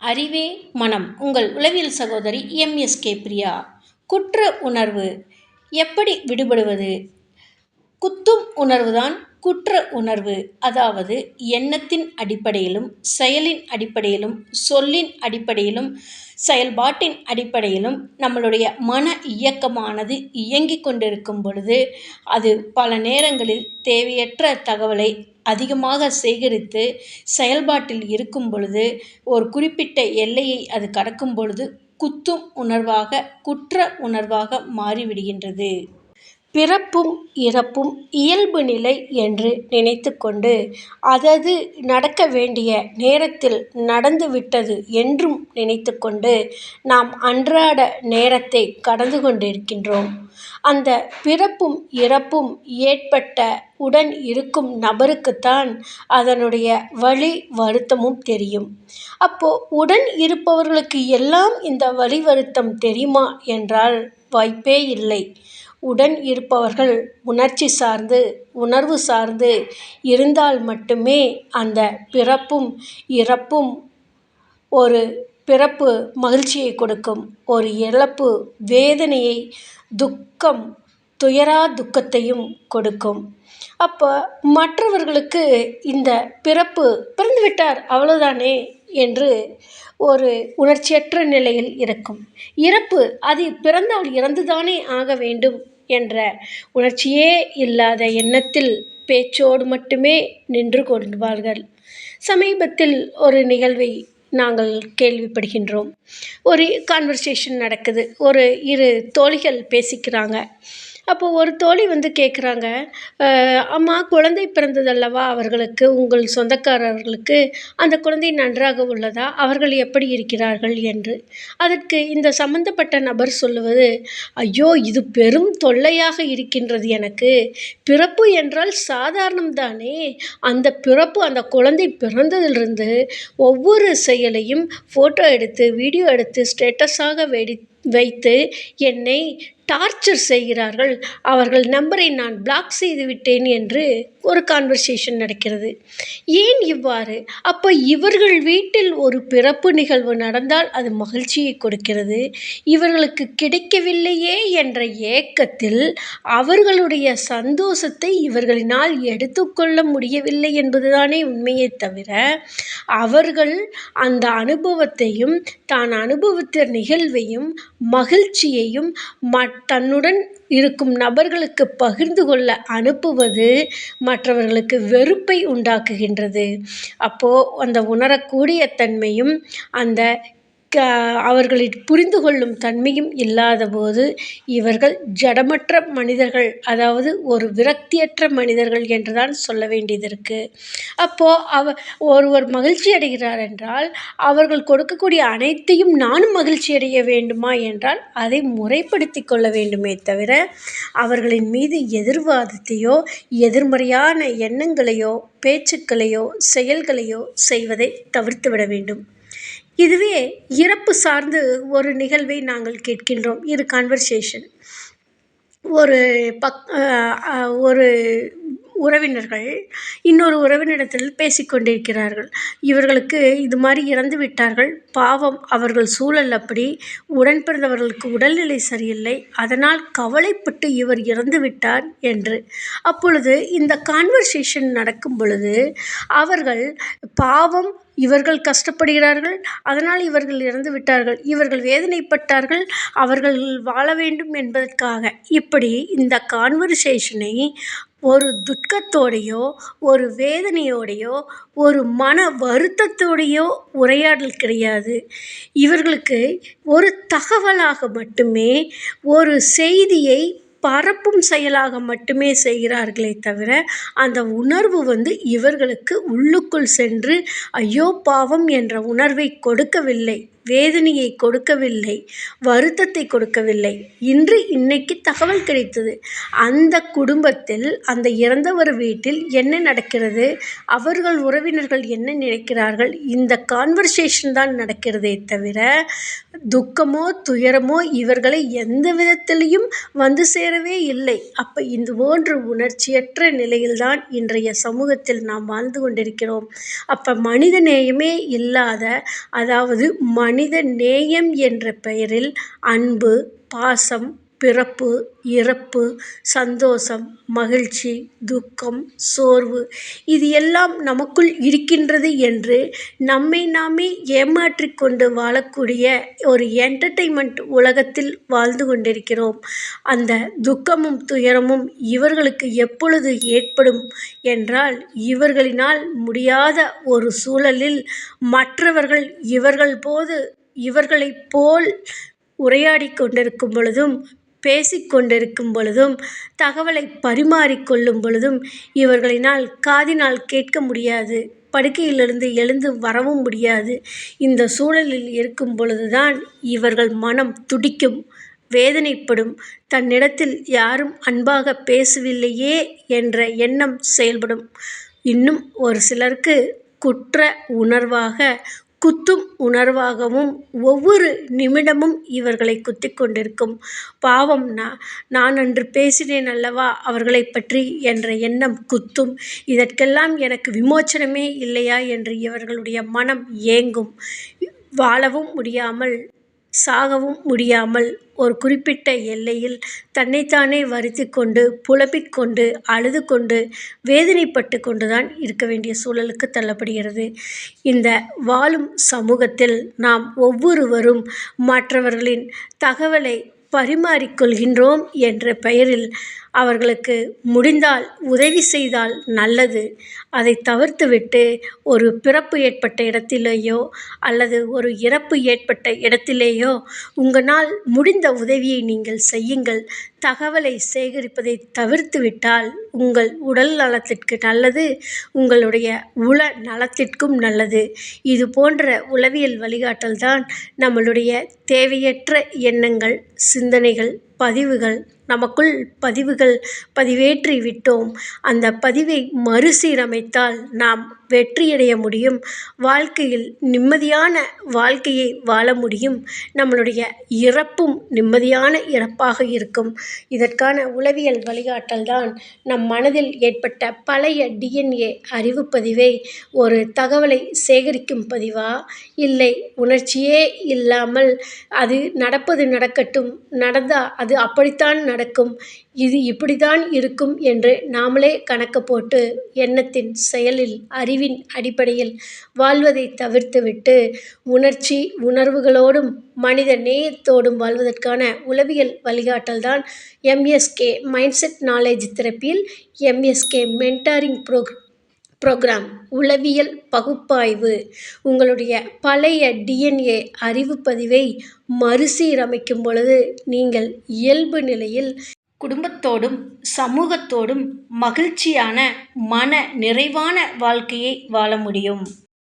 அறிவே மனம். உங்கள் உளவியல் சகோதரி எம்எஸ்கே பிரியா. குற்ற உணர்வு. எப்படி விடுபடுவது? குத்தும் உணர்வுதான் குற்ற உணர்வு அதாவது எண்ணத்தின் அடிப்படையிலும் செயலின் அடிப்படையிலும் சொல்லின் அடிப்படையிலும் செயல்பாட்டின் அடிப்படையிலும் நம்மளுடைய மன இயக்கமானது இயங்கிக் கொண்டிருக்கும் பொழுது அது பல நேரங்களில் தேவையற்ற தகவலை அதிகமாக சேகரித்து செயல்பாட்டில் இருக்கும் பொழுது ஒரு குறிப்பிட்ட எல்லையை அது கடக்கும் பொழுது குத்தும் உணர்வாக குற்ற உணர்வாக மாறிவிடுகின்றது. பிறப்பும் இறப்பும் இயல்பு நிலை என்று நினைத்து கொண்டு அதது நடக்க வேண்டிய நேரத்தில் நடந்துவிட்டது என்றும் நினைத்து கொண்டு நாம் அன்றாட நேரத்தை கடந்து கொண்டிருக்கின்றோம். அந்த பிறப்பும் இறப்பும் ஏற்பட்ட உடன் இருக்கும் நபருக்குத்தான் அதனுடைய வலி வருத்தமும் தெரியும். அப்போ உடன் இருப்பவர்களுக்கு எல்லாம் இந்த வலி வருத்தம் தெரியுமா என்றால் வாய்ப்பே இல்லை. உடன் இருப்பவர்கள் உணர்ச்சி சார்ந்து உணர்வு சார்ந்து இருந்தால் மட்டுமே அந்த பிறப்பும் இறப்பும் ஒரு பிறப்பு மகிழ்ச்சியை கொடுக்கும். ஒரு இழப்பு வேதனையை துக்கம் துயரா துக்கத்தையும் கொடுக்கும். அப்போ மற்றவர்களுக்கு இந்த பிறப்பு பிறந்துவிட்டார் அவ்வளோதானே என்று ஒரு உணர்ச்சியற்ற நிலையில் இருக்கும். இறப்பு அது பிறந்தால் இறந்துதானே ஆக வேண்டும் என்ற உணர்ச்சியே இல்லாத எண்ணத்தில் பேச்சோடு மட்டுமே நின்று கொள்வார்கள். சமீபத்தில் ஒரு நிகழ்வை நாங்கள் கேள்விப்படுகின்றோம். ஒரு கான்வர்சேஷன் நடக்குது. ஒரு இரு தோழிகள் பேசிக்கிறாங்க. அப்போ ஒரு தோழி வந்து கேட்குறாங்க அம்மா குழந்தை பிறந்ததல்லவா அவர்களுக்கு உங்கள் சொந்தக்காரர்களுக்கு அந்த குழந்தை நன்றாக உள்ளதா? அவர்கள் எப்படி இருக்கிறார்கள்? என்று. அதற்கு இந்த சம்பந்தப்பட்ட நபர் சொல்லுவது ஐயோ இது பெரும் தொல்லையாக இருக்கின்றது எனக்கு. பிறப்பு என்றால் சாதாரணம் தானே. அந்த பிறப்பு அந்த குழந்தை பிறந்ததிலிருந்து ஒவ்வொரு செயலையும் ஃபோட்டோ எடுத்து வீடியோ எடுத்து ஸ்டேட்டஸாக வெடி வைத்து என்னை டார்ச்சர் செய்கிறார்கள். அவர்கள் நம்பரை நான் பிளாக் செய்து விட்டேன் என்று ஒரு கான்வர்சேஷன் நடக்கிறது. ஏன் இவ்வாறு? அப்போ இவர்கள் வீட்டில் ஒரு பிறப்பு நிகழ்வு நடந்தால் அது மகிழ்ச்சியை கொடுக்கிறது. இவர்களுக்கு கிடைக்கவில்லையே என்ற ஏக்கத்தில் அவர்களுடைய சந்தோஷத்தை இவர்களினால் எடுத்துக்கொள்ள முடியவில்லை என்பதுதானே உண்மையை தவிர அவர்கள் அந்த அனுபவத்தையும் தான் அனுபவித்த நிகழ்வையும் மகிழ்ச்சியையும் மற்ற தன்னுடன் இருக்கும் நபர்களுக்கு பகிர்ந்து கொள்ள அனுப்புவது மற்றவர்களுக்கு வெறுப்பை உண்டாக்குகின்றது. அப்போது அந்த உணரக்கூடிய தன்மையும் அந்த க அவர்களை புரிந்து கொள்ளும் தன்மையும் இல்லாதபோது இவர்கள் ஜடமற்ற மனிதர்கள் அதாவது ஒரு விரக்தியற்ற மனிதர்கள் என்று தான் சொல்ல வேண்டியது இருக்குது அப்போது அவ ஒருவர் மகிழ்ச்சி அடைகிறார் என்றால் அவர்கள் கொடுக்கக்கூடிய அனைத்தையும் நானும் மகிழ்ச்சி அடைய வேண்டுமா என்றால் அதை முறைப்படுத்தி கொள்ள வேண்டுமே தவிர அவர்களின் மீது எதிர்வாதத்தையோ எதிர்மறையான எண்ணங்களையோ பேச்சுக்களையோ செயல்களையோ செய்வதை தவிர்த்து விட வேண்டும். இதுவே இறப்பு சார்ந்து ஒரு நிகழ்வை நாங்கள் கேட்கின்றோம். இது கான்வர்சேஷன் ஒரு பக் ஒரு உறவினர்கள் இன்னொரு உறவினிடத்தில் பேசிக்கொண்டிருக்கிறார்கள். இவர்களுக்கு இது மாதிரி இறந்து விட்டார்கள். பாவம் அவர்கள் சூழல் அப்படி. உடன் பிறந்தவர்களுக்கு உடல்நிலை சரியில்லை. அதனால் கவலைப்பட்டு இவர் இறந்து விட்டார் என்று. அப்பொழுது இந்த கான்வர்சேஷன் நடக்கும் பொழுது அவர்கள் பாவம் இவர்கள் கஷ்டப்படுகிறார்கள். அதனால் இவர்கள் இறந்து விட்டார்கள். இவர்கள் வேதனைப்பட்டார்கள். அவர்கள் வாழ வேண்டும் என்பதற்காக. இப்படி இந்த கான்வர்சேஷனை ஒரு துக்கத்தோடையோ ஒரு வேதனையோடையோ ஒரு மன வருத்தத்தோடையோ உரையாடல் கிடையாது. இவர்களுக்கு ஒரு தகவலாக மட்டுமே ஒரு செய்தியை பரப்பும் செயலாக மட்டுமே செய்கிறார்களே தவிர அந்த உணர்வு வந்து இவர்களுக்கு உள்ளுக்குள் சென்று ஐயோ பாவம் என்ற உணர்வை கொடுக்கவில்லை. வேதனையை கொடுக்கவில்லை வருத்தத்தை கொடுக்கவில்லை. இன்று இன்னைக்கு தகவல் கிடைத்தது. அந்த குடும்பத்தில் அந்த இறந்தவர் வீட்டில் என்ன நடக்கிறது? அவர்கள் உறவினர்கள் என்ன நினைக்கிறார்கள்? இந்த கான்வர்சேஷன் தான் நடக்கிறதே தவிர துக்கமோ துயரமோ இவர்களை எந்த விதத்திலையும் வந்து சேரவே இல்லை. அப்போ இது போன்ற உணர்ச்சியற்ற நிலையில்தான் இன்றைய சமூகத்தில் நாம் வாழ்ந்து கொண்டிருக்கிறோம். அப்போ மனித நேயமே இல்லாத அதாவது மனித நேயம் என்ற பெயரில் அன்பு பாசம் பிறப்பு இறப்பு சந்தோஷம் மகிழ்ச்சி துக்கம் சோர்வு இது எல்லாம் நமக்குள் இருக்கின்றது என்று நம்மை நாமே ஏமாற்றிக் கொண்டு வாழக்கூடிய ஒரு என்டர்டெயின்மெண்ட் உலகத்தில் வாழ்ந்து கொண்டிருக்கிறோம். அந்த துக்கமும் துயரமும் இவர்களுக்கு எப்பொழுது ஏற்படும் என்றால் இவர்களினால் முடியாத ஒரு சூழலில் மற்றவர்கள் இவர்கள் போது இவர்களைப் போல் உரையாடிக் கொண்டிருக்கும் பொழுதும் பேசிக் கொண்டிருக்கும் பொழுதும் தகவலை பரிமாறிக்கொள்ளும் பொழுதும் இவர்களினால் காதினால் கேட்க முடியாது படுக்கையிலிருந்து எழுந்து வரவும் முடியாது. இந்த சூழலில் இருக்கும் பொழுதுதான் இவர்கள் மனம் துடிக்கும் வேதனைப்படும் தன்னிடத்தில் யாரும் அன்பாக பேசவில்லையே என்ற எண்ணம் செயல்படும். இன்னும் ஒரு சிலருக்கு குற்ற உணர்வாக குத்தும் உணர்வாகவும் ஒவ்வொரு நிமிடமும் இவர்களை குத்திக் கொண்டிருக்கும். பாவம் நான் நான் அன்று பேசினேன் அல்லவா? அவர்களை பற்றி என்ற எண்ணம் குத்தும். இதற்கெல்லாம் எனக்கு விமோச்சனமே இல்லையா? என்று இவர்களுடைய மனம் ஏங்கும். வாழவும் முடியாமல் சாகவும் முடியாமல் ஒரு குறிப்பிட்ட எல்லையில் தன்னைத்தானே வருத்தி கொண்டு புலம்பிக் கொண்டு அழுது கொண்டு வேதனைப்பட்டு கொண்டு தான் இருக்க வேண்டிய சூழலுக்கு தள்ளப்படுகிறது. இந்த வாழும் சமூகத்தில் நாம் ஒவ்வொருவரும் மற்றவர்களின் தகவலை பரிமாறிக்கொள்கின்றோம் என்ற பெயரில் அவர்களுக்கு முடிந்தால் உதவி செய்தால் நல்லது. அதை தவிர்த்துவிட்டு ஒரு பிறப்பு ஏற்பட்ட இடத்திலேயோ அல்லது ஒரு இறப்பு ஏற்பட்ட இடத்திலேயோ உங்களால் முடிந்த உதவியை நீங்கள் செய்யுங்கள். தகவலை சேகரிப்பதை தவிர்த்துவிட்டால் உங்கள் உடல் நலத்திற்கு நல்லது உங்களுடைய உள நலத்திற்கும் நல்லது. இது போன்ற உளவியல் வழிகாட்டல் தான் நம்மளுடைய தேவையற்ற எண்ணங்கள் சிந்தனைகள் பதிவுகள் நமக்குள் பதிவுகள் பதிவேற்றி விட்டோம் அந்த பதிவை மறுசீரமைத்தால் நாம் வெற்றியடைய முடியும். வாழ்க்கையில் நிம்மதியான வாழ்க்கையை வாழ முடியும். நம்மளுடைய இறப்பும் நிம்மதியான இறப்பாக இருக்கும். இதற்கான உளவியல் வழிகாட்டல் தான் நம் மனதில் ஏற்பட்ட பழைய டிஎன்ஏ அறிவு பதிவை. ஒரு தகவலை சேகரிக்கும் பதிவா? இல்லை உணர்ச்சியே இல்லாமல் அது நடப்பது நடக்கட்டும். நடந்தால் அது அப்படித்தான் நடக்கும். இது இப்படித்தான் இருக்கும் என்று நாமளே கணக்கு போட்டு எண்ணத்தின் செயலில் அறிவு அறிவின் அடிப்படையில் வாழ்வதை தவிர்த்துவிட்டு உணர்ச்சி உணர்வுகளோடும் மனித நேயத்தோடும் வாழ்வதற்கான உளவியல் வழிகாட்டல்தான் எம்எஸ்கே மைண்ட்செட் நாலேஜ் தெரப்பியில் எம்எஸ்கே மென்டாரிங் ப்ரோக் ப்ரோக்ராம் உளவியல் பகுப்பாய்வு. உங்களுடைய பழைய டிஎன்ஏ அறிவு பதிவை மறுசீரமைக்கும் பொழுது நீங்கள் இயல்பு நிலையில் குடும்பத்தோடும் சமூகத்தோடும் மகிழ்ச்சியான மன நிறைவான வாழ்க்கையை வாழ முடியும்.